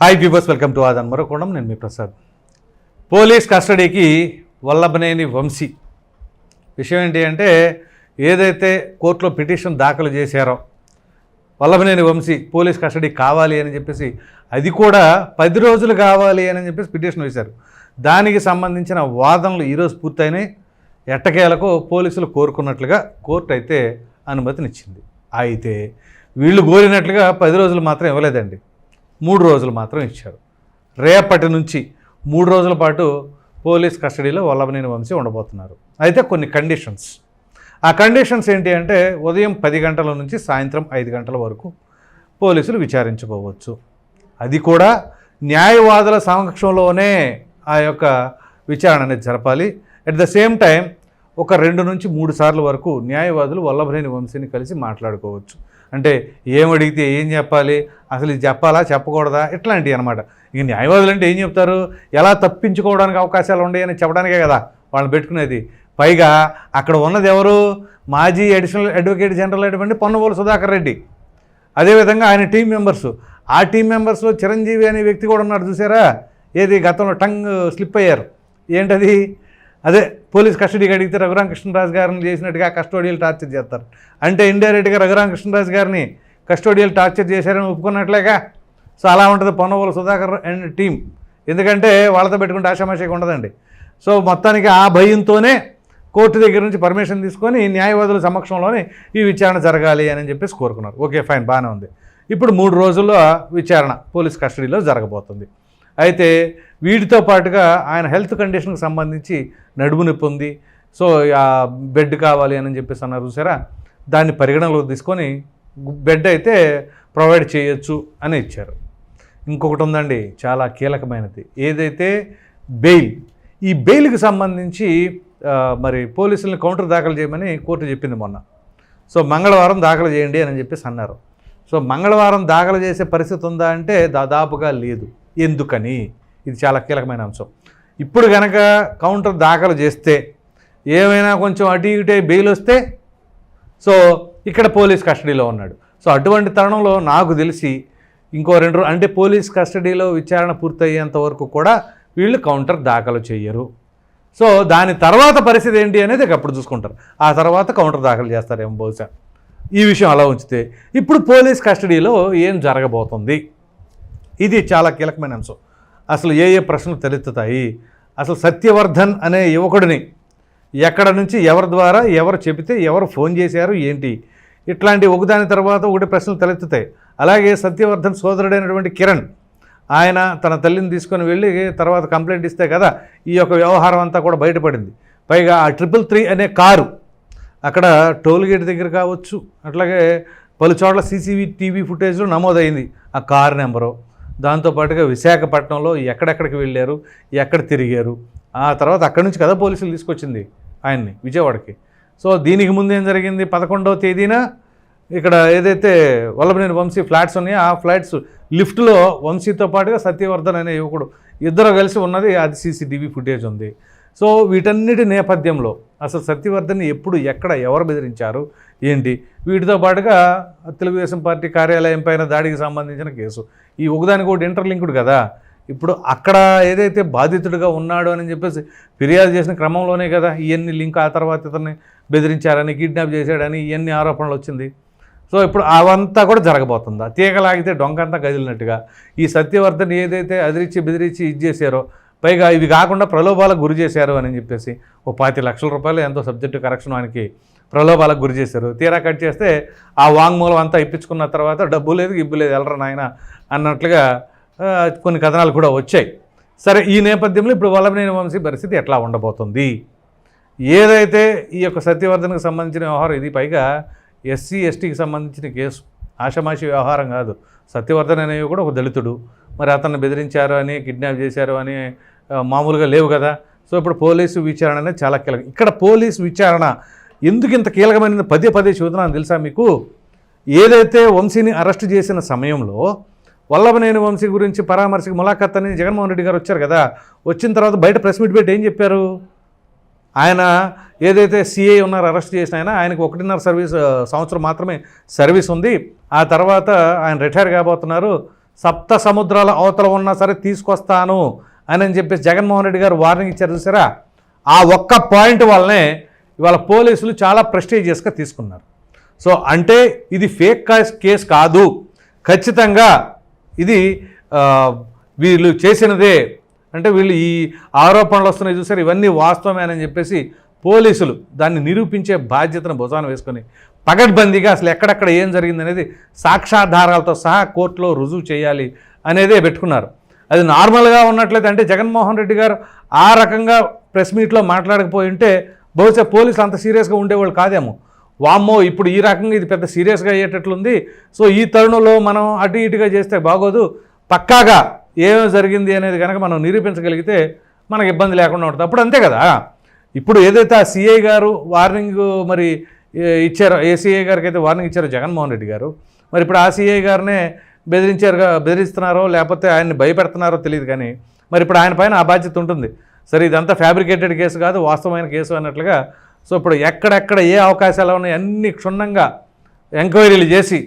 Hi viewers welcome to Aadan మరోకోణం నేను మీ ప్రసాద్. పోలీస్ కస్టడీకి వల్లభనేని వంశీ. విషయం ఏంటి అంటే ఏదైతే కోర్టులో పిటిషన్ దాఖలు చేశారో వల్లభనేని వంశీ పోలీస్ కస్టడీ కావాలి అని చెప్పేసి అది కూడా పది రోజులు కావాలి అని చెప్పేసి పిటిషన్ వేశారు. దానికి సంబంధించిన వాదనలు ఈరోజు పూర్తయినాయి. ఎట్టకేలకు పోలీసులు కోరుకున్నట్లుగా కోర్టు అయితే అనుమతినిచ్చింది. అయితే వీళ్ళు కోరినట్లుగా పది రోజులు మాత్రం ఇవ్వలేదండి. మూడు రోజులు మాత్రం ఇచ్చారు. రేపటి నుంచి మూడు రోజుల పాటు పోలీస్ కస్టడీలో వల్లభనేని వంశీ ఉండబోతున్నారు. అయితే కొన్ని కండిషన్స్. ఆ కండిషన్స్ ఏంటి అంటే ఉదయం పది గంటల నుంచి సాయంత్రం ఐదు గంటల వరకు పోలీసులు విచారించుకోవచ్చు అది కూడా న్యాయవాదుల సమక్షంలోనే ఆ యొక్క విచారణ అనేది జరపాలి. అట్ ద సేమ్ టైం ఒక రెండు నుంచి మూడు సార్లు వరకు న్యాయవాదులు వల్లభనేని వంశీని కలిసి మాట్లాడుకోవచ్చు. అంటే ఏం అడిగితే ఏం చెప్పాలి? అసలు ఇది చెప్పాలా చెప్పకూడదా? ఇట్లాంటివి అనమాట ఇక న్యాయవాదులు అంటే ఏం చెప్తారు? ఎలా తప్పించుకోవడానికి అవకాశాలు ఉన్నాయని చెప్పడానికే కదా వాళ్ళని పెట్టుకునేది. పైగా అక్కడ ఉన్నది ఎవరు? మాజీ అడిషనల్ అడ్వకేట్ జనరల్ అయినటువంటి పొన్నవోలు సుధాకర్ రెడ్డి. అదేవిధంగా ఆయన టీం మెంబర్స్. ఆ టీం మెంబర్స్లో చిరంజీవి అనే వ్యక్తి కూడా ఉన్నాడు చూసారా? ఏది గతంలో టంగ్ స్లిప్ అయ్యారు. ఏంటది? అదే పోలీస్ కస్టడీకి అడిగితే రఘురామకృష్ణరాజు గారిని చేసినట్టుగా కస్టోడియల్ టార్చర్ చేస్తారు. అంటే ఇండైరెక్ట్గా రఘురామకృష్ణరాజు గారిని కస్టోడియల్ టార్చర్ చేశారని ఒప్పుకున్నట్లేగా? సో అలా ఉంటుంది పొన్నవోలు సుధాకర్ అండ్ టీం ఎందుకంటే వాళ్ళతో పెట్టుకుంటే ఆశామాషగా ఉండదండి. సో మొత్తానికి ఆ భయంతోనే కోర్టు దగ్గర నుంచి పర్మిషన్ తీసుకొని న్యాయవాదుల సమక్షంలోనే ఈ విచారణ జరగాలి అని చెప్పేసి కోరుకున్నారు. ఓకే ఫైన్ బాగానే ఉంది. ఇప్పుడు మూడు రోజుల్లో విచారణ పోలీస్ కస్టడీలో జరగబోతుంది. అయితే వీటితో పాటుగా ఆయన హెల్త్ కండిషన్కి సంబంధించి నడుము నొప్పి ఉంది. సో ఆ బెడ్ కావాలి అని చెప్పేసి అన్నారు చూసారా? దాన్ని పరిగణనలో తీసుకొని బెడ్ అయితే ప్రొవైడ్ చేయొచ్చు అని ఇచ్చారు. ఇంకొకటి ఉందండి చాలా కీలకమైనది. ఏదైతే బెయిల్ ఈ బెయిల్కి సంబంధించి మరి పోలీసులను కౌంటర్ దాఖలు చేయమని కోర్టు చెప్పింది మొన్న. సో మంగళవారం దాఖలు చేయండి అని చెప్పేసి అన్నారు. సో మంగళవారం దాఖలు చేసే పరిస్థితి ఉందా అంటే దాదాపుగా లేదు. ఎందుకని? ఇది చాలా కీలకమైన అంశం. ఇప్పుడు కనుక కౌంటర్ దాఖలు చేస్తే ఏమైనా కొంచెం అటు ఇటే బెయిల్ వస్తే సో ఇక్కడ పోలీస్ కస్టడీలో ఉన్నాడు. సో అటువంటి తరుణంలో నాకు తెలిసి ఇంకో రెండు అంటే పోలీస్ కస్టడీలో విచారణ పూర్తయ్యేంత వరకు కూడా వీళ్ళు కౌంటర్ దాఖలు చేయరు సో దాని తర్వాత పరిస్థితి ఏంటి అనేది అప్పుడు చూసుకుంటారు. ఆ తర్వాత కౌంటర్ దాఖలు చేస్తారేమో బహుశా. ఈ విషయం అలా ఉంచితే. ఇప్పుడు పోలీస్ కస్టడీలో ఏం జరగబోతుంది? ఇది చాలా కీలకమైన అంశం. అసలు ఏ ఏ ప్రశ్నలు తలెత్తుతాయి? అసలు సత్యవర్ధన్ అనే యువకుడిని ఎక్కడ నుంచి ఎవరి ద్వారా ఎవరు చెబితే ఎవరు ఫోన్ చేశారు ఏంటి? ఇట్లాంటి ఒకదాని తర్వాత ఒకటి ప్రశ్నలు తలెత్తుతాయి. అలాగే సత్యవర్ధన్ సోదరుడైనటువంటి కిరణ్ ఆయన తన తల్లిని తీసుకొని వెళ్ళి తర్వాత కంప్లైంట్ ఇస్తే కదా ఈ యొక్క వ్యవహారం అంతా కూడా బయటపడింది. పైగా ఆ ట్రిపుల్ త్రీ అనే కారు అక్కడ టోల్ గేట్ దగ్గర కావచ్చు అట్లాగే పలు చోట్ల సీసీవీ టీవీ ఫుటేజ్లో నమోదైంది. ఆ కార్ నెంబరు దాంతోపాటుగా విశాఖపట్నంలో ఎక్కడెక్కడికి వెళ్ళారు ఎక్కడ తిరిగారు. ఆ తర్వాత అక్కడి నుంచి కదా పోలీసులు తీసుకొచ్చింది ఆయన్ని విజయవాడకి. సో దీనికి ముందు ఏం జరిగింది? పదకొండవ తేదీన ఇక్కడ ఏదైతే వల్లభనేని వంశీ ఫ్లాట్స్ ఉన్నాయో ఆ ఫ్లాట్స్ లిఫ్ట్లో వంశీతో పాటుగా సత్యవర్ధన్ అనే యువకుడు ఇద్దరు కలిసి ఉన్నది అది సీసీటీవీ ఫుటేజ్ ఉంది. సో వీటన్నిటి నేపథ్యంలో అసలు సత్యవర్ధన్ని ఎప్పుడు ఎక్కడ ఎవరు బెదిరించారు? ఏంటి? వీటితో పాటుగా తెలుగుదేశం పార్టీ కార్యాలయం పైన దాడికి సంబంధించిన కేసు. ఈ ఒకదానికి ఒకటి ఇంటర్లింక్డ్ కదా. ఇప్పుడు అక్కడ ఏదైతే బాధితుడిగా ఉన్నాడు అని చెప్పేసి ఫిర్యాదు చేసిన క్రమంలోనే కదా ఇవన్నీ లింక్ ఆ తర్వాత ఇతన్ని బెదిరించారని కిడ్నాప్ చేశాడని ఇవన్నీ ఆరోపణలు వచ్చింది. సో ఇప్పుడు అవంతా కూడా జరగబోతుందా? తీగలాగితే డొంకంతా కదిలినట్టుగా ఈ సత్యవర్ధన్ ఏదైతే అదిరిచ్చి బెదిరించి ఇది చేశారో పైగా ఇవి కాకుండా ప్రలోభాలకు గురి చేశారు అని చెప్పేసి ఓ పాతి లక్షల రూపాయలు ఎంతో సబ్జెక్టు కరెక్షన్ ఆయనకి ప్రలోభాలకు గురి చేశారు. తీరా కట్ చేస్తే ఆ వాంగ్మూలం అంతా ఇప్పించుకున్న తర్వాత డబ్బు లేదు ఇబ్బు లేదు వెళ్ళరా నాయన అన్నట్లుగా కొన్ని కథనాలు కూడా వచ్చాయి. సరే ఈ నేపథ్యంలో ఇప్పుడు వల్లభనేని వంశీ పరిస్థితి ఎట్లా ఉండబోతుంది? ఏదైతే ఈ యొక్క సత్యవర్ధన్కి సంబంధించిన వ్యవహారం ఇది పైగా ఎస్సీ ఎస్టీకి సంబంధించిన కేసు ఆషమాషి వ్యవహారం కాదు. సత్యవర్ధన్ అనేవి కూడా ఒక దళితుడు. మరి అతన్ని బెదిరించారు అని కిడ్నాప్ చేశారు అని మామూలుగా లేవు కదా. సో ఇప్పుడు పోలీసు విచారణ అనేది చాలా కీలకం. ఇక్కడ పోలీసు విచారణ ఎందుకు ఇంత కీలకమైనది? పదే పదే చూస్తున్నాను తెలుసా మీకు? ఏదైతే వంశీని అరెస్ట్ చేసిన సమయంలో వల్లభనేని వంశీ గురించి పరామర్శకు ములాఖత్ అని జగన్మోహన్ రెడ్డి గారు వచ్చారు కదా వచ్చిన తర్వాత బయట ప్రెస్ మీట్ పెట్టి ఏం చెప్పారు? ఆయన ఏదైతే సిఐ ఉన్నారో అరెస్ట్ చేసిన ఆయన ఆయనకు ఒకటిన్నర సర్వీస్ సంవత్సరం మాత్రమే సర్వీస్ ఉంది. ఆ తర్వాత ఆయన రిటైర్ కాబోతున్నారు. సప్త సముద్రాల అవతల ఉన్నా సరే తీసుకొస్తాను అని అని చెప్పేసి జగన్మోహన్ రెడ్డి గారు వార్నింగ్ ఇచ్చారు చూసారా? ఆ ఒక్క పాయింట్ వల్లనే ఇవాళ పోలీసులు చాలా ప్రెస్టేజియస్గా తీసుకున్నారు. సో అంటే ఇది ఫేక్ కేస్ కేసు కాదు. ఖచ్చితంగా ఇది వీళ్ళు చేసినదే. అంటే వీళ్ళు ఈ ఆరోపణలు వస్తున్నాయి చూసారు ఇవన్నీ వాస్తవమేనని చెప్పేసి పోలీసులు దాన్ని నిరూపించే బాధ్యతను భుజాన వేసుకొని పగడ్బందీగా అసలు ఎక్కడెక్కడ ఏం జరిగింది అనేది సాక్ష్యాధారాలతో సహా కోర్టులో రుజువు చేయాలి అనేదే పెట్టుకున్నారు. అది నార్మల్గా ఉన్నట్లయితే అంటే జగన్మోహన్ రెడ్డి గారు ఆ రకంగా ప్రెస్ మీట్లో మాట్లాడకపోయి ఉంటే బహుశా పోలీసులు అంత సీరియస్గా ఉండేవాళ్ళు కాదేమో. వామ్మో ఇప్పుడు ఈ రకంగా ఇది పెద్ద సీరియస్గా అయ్యేటట్లుంది. సో ఈ తరుణంలో మనం అటు ఇటుగా చేస్తే బాగోదు. పక్కాగా ఏమేమి జరిగింది అనేది కనుక మనం నిరూపించగలిగితే మనకు ఇబ్బంది లేకుండా ఉంటుంది. అప్పుడు అంతే కదా. ఇప్పుడు ఏదైతే ఆ సిఐ గారు వార్నింగ్ మరి ఇచ్చారో ఏ గారికి అయితే వార్నింగ్ ఇచ్చారో జగన్మోహన్ రెడ్డి గారు మరి ఇప్పుడు ఆ సిఐ గారినే బెదిరించారు బెదిరిస్తున్నారో లేకపోతే ఆయన్ని భయపెడుతున్నారో తెలియదు కానీ మరి ఇప్పుడు ఆయన పైన ఆ బాధ్యత ఉంటుంది. సరే ఇదంతా ఫ్యాబ్రికేటెడ్ కేసు కాదు వాస్తవమైన కేసు అన్నట్లుగా. సో ఇప్పుడు ఎక్కడెక్కడ ఏ అవకాశాలు ఉన్నాయి అన్ని క్షుణ్ణంగా ఎంక్వైరీలు చేసి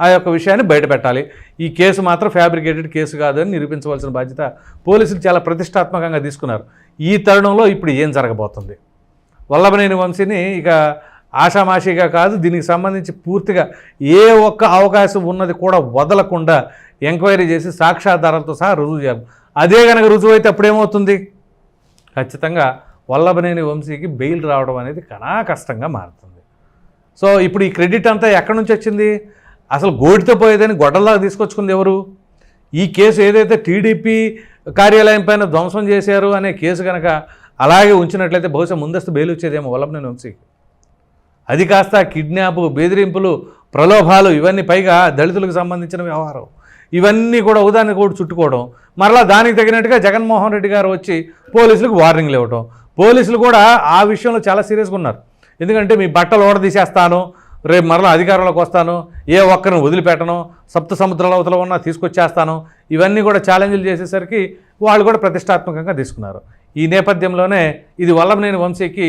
ఆ యొక్క విషయాన్ని బయటపెట్టాలి ఈ కేసు మాత్రం ఫ్యాబ్రికేటెడ్ కేసు కాదు అని నిరూపించవలసిన బాధ్యత పోలీసులు చాలా ప్రతిష్టాత్మకంగా తీసుకున్నారు. ఈ తరుణంలో ఇప్పుడు ఏం జరగబోతుంది? వల్లభనేని వంశీని ఇక ఆషామాషిగా కాదు దీనికి సంబంధించి పూర్తిగా ఏ ఒక్క అవకాశం ఉన్నది కూడా వదలకుండా ఎంక్వైరీ చేసి సాక్ష్యాధారాలతో సహా రుజువు చేయాలి. అదే కనుక రుజువు అయితే అప్పుడేమవుతుంది? ఖచ్చితంగా వల్లభనేని వంశీకి బెయిల్ రావడం అనేది కనా కష్టంగా మారుతుంది. సో ఇప్పుడు ఈ క్రెడిట్ అంతా ఎక్కడి నుంచి వచ్చింది? అసలు గోడితో పోయేదని గొడ్డల్లాగా తీసుకొచ్చుకుంది ఎవరు? ఈ కేసు ఏదైతే టీడీపీ కార్యాలయం పైన ధ్వంసం చేశారు అనే కేసు కనుక అలాగే ఉంచినట్లయితే బహుశా ముందస్తు బెయిల్ వచ్చేదేమో వల్లభనేని వంశీకి. అది కాస్త కిడ్నాప్ బెదిరింపులు ప్రలోభాలు ఇవన్నీ పైగా దళితులకు సంబంధించిన వ్యవహారం. ఇవన్నీ కూడా ఉదాహరణ కూడా చుట్టుకోవడం. మరలా దానికి తగినట్టుగా జగన్మోహన్ రెడ్డి గారు వచ్చి పోలీసులకు వార్నింగ్లు ఇవ్వటం. పోలీసులు కూడా ఆ విషయంలో చాలా సీరియస్గా ఉన్నారు. ఎందుకంటే మీ బట్టలు ఓడదీసేస్తాను రేపు మరలా అధికారంలోకి వస్తాను ఏ ఒక్కరిని వదిలిపెట్టను సప్త సముద్రాల అవతల ఉన్నా తీసుకొచ్చేస్తాను ఇవన్నీ కూడా ఛాలెంజ్లు చేసేసరికి వాళ్ళు కూడా ప్రతిష్టాత్మకంగా తీసుకున్నారు. ఈ నేపథ్యంలోనే ఇది వల్ల నేను వంశీకి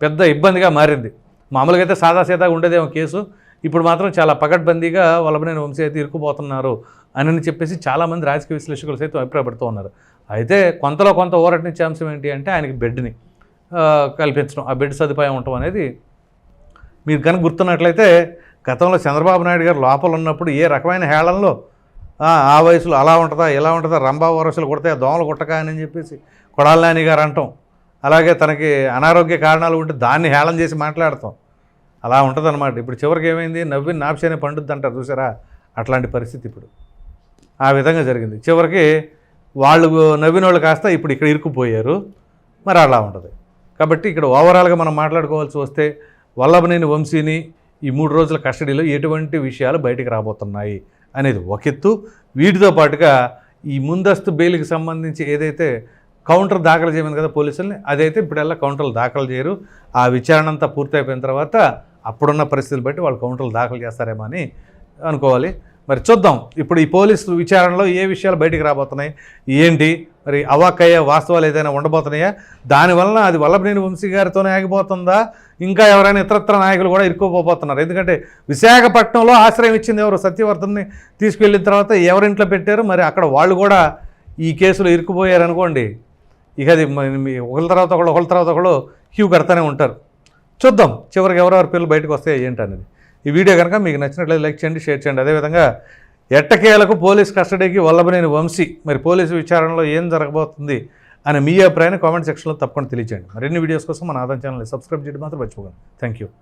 పెద్ద ఇబ్బందిగా మారింది. మామూలుగా అయితే సాదాసీదాగా ఉండేదేమో కేసు ఇప్పుడు మాత్రం చాలా పకడ్బందీగా వల్లభనేని వంశీ అయితే ఇరుక్కుపోతున్నారు అని చెప్పేసి చాలామంది రాజకీయ విశ్లేషకులు సైతం అభిప్రాయపడుతూ ఉన్నారు. అయితే కొంతలో కొంత ఊరటించే అంశం ఏంటి అంటే ఆయనకి బెడ్ని కల్పించడం ఆ బెడ్ సదుపాయం ఉండటం అనేది మీరు కనుక గుర్తున్నట్లయితే గతంలో చంద్రబాబు నాయుడు గారు లోపల ఉన్నప్పుడు ఏ రకమైన హేళనలో "ఆ, వయసులో అలా ఉంటుందా ఇలా ఉంటుందా రంభా వరసలు కొడతాయి దోమలు కొట్టక అని చెప్పేసి కొడాలి నాని గారు అంటాం. అలాగే తనకి అనారోగ్య కారణాలు ఉంటే దాన్ని హేళన చేసి మాట్లాడతాం. అలా ఉంటుందన్నమాట. ఇప్పుడు చివరికి ఏమైంది? నవ్వి నాప్సేనే పండుద్ది అంటారు చూసారా? అట్లాంటి పరిస్థితి ఇప్పుడు. ఆ విధంగా జరిగింది. చివరికి వాళ్ళు నవ్విన వాళ్ళు కాస్త ఇప్పుడు ఇక్కడ ఇరుక్కుపోయారు. మరి అలా ఉంటుంది. కాబట్టి ఇక్కడ ఓవరాల్గా మనం మాట్లాడుకోవాల్సి వస్తే వల్లభనేని వంశీని ఈ మూడు రోజుల కస్టడీలో ఎటువంటి విషయాలు బయటికి రాబోతున్నాయి అనేది ఒక ఎత్తు. వీటితో పాటుగా ఈ ముందస్తు బెయిల్కి సంబంధించి ఏదైతే కౌంటర్ దాఖలు చేయమని కదా పోలీసుల్ని అదైతే ఇప్పుడల్లా కౌంటర్లు దాఖలు చేయరు. ఆ విచారణ అంతా పూర్తయిపోయిన తర్వాత అప్పుడున్న పరిస్థితులు బట్టి వాళ్ళు కౌంటర్లు దాఖలు చేస్తారేమో అని అనుకోవాలి. మరి చూద్దాం. ఇప్పుడు ఈ పోలీసు విచారణలో ఏ విషయాలు బయటికి రాబోతున్నాయి? ఏంటి? మరి అవాక్కయ్యే వాస్తవాలు ఏదైనా ఉండబోతున్నాయా? దానివలన అది వల్లభనేని వంశీ గారితోనే ఆగిపోతుందా? ఇంకా ఎవరైనా ఇతరత్ర నాయకులు కూడా ఇరుక్కుపోతున్నారు ఎందుకంటే విశాఖపట్నంలో ఆశ్రయం ఇచ్చింది ఎవరు? సత్యవర్ధన్ని తీసుకువెళ్ళిన తర్వాత ఎవరింట్లో పెట్టారు? మరి అక్కడ వాళ్ళు కూడా ఈ కేసులో ఇరుక్కుపోయారు అనుకోండి ఇక అది మీ ఒకళ్ళ తర్వాత ఒకళ్ళు ఒకళ్ళ తర్వాత ఒకళ్ళు క్యూ కడతానే ఉంటారు. చూద్దాం. చివరికి ఎవరెవరి పిల్లలు బయటకు వస్తాయి ఏంటి అనేది. ఈ వీడియో కనుక మీకు నచ్చినట్లయితే లైక్ చేయండి షేర్ చేయండి. అదేవిధంగా ఎట్టకేలకు పోలీస్ కస్టడీకి వల్లభనేని వంశీ మరి పోలీసు విచారణలో ఏం జరగబోతుంది అని మీ అభిప్రాయాన్ని కామెంట్ సెక్షన్లో తప్పకుండా తెలియజేయండి మరిన్ని వీడియోస్ కోసం మన ఆదాయం ఛానల్ని సబ్స్క్రైబ్ చేయడం మాత్రం మర్చిపోకండి. Thank you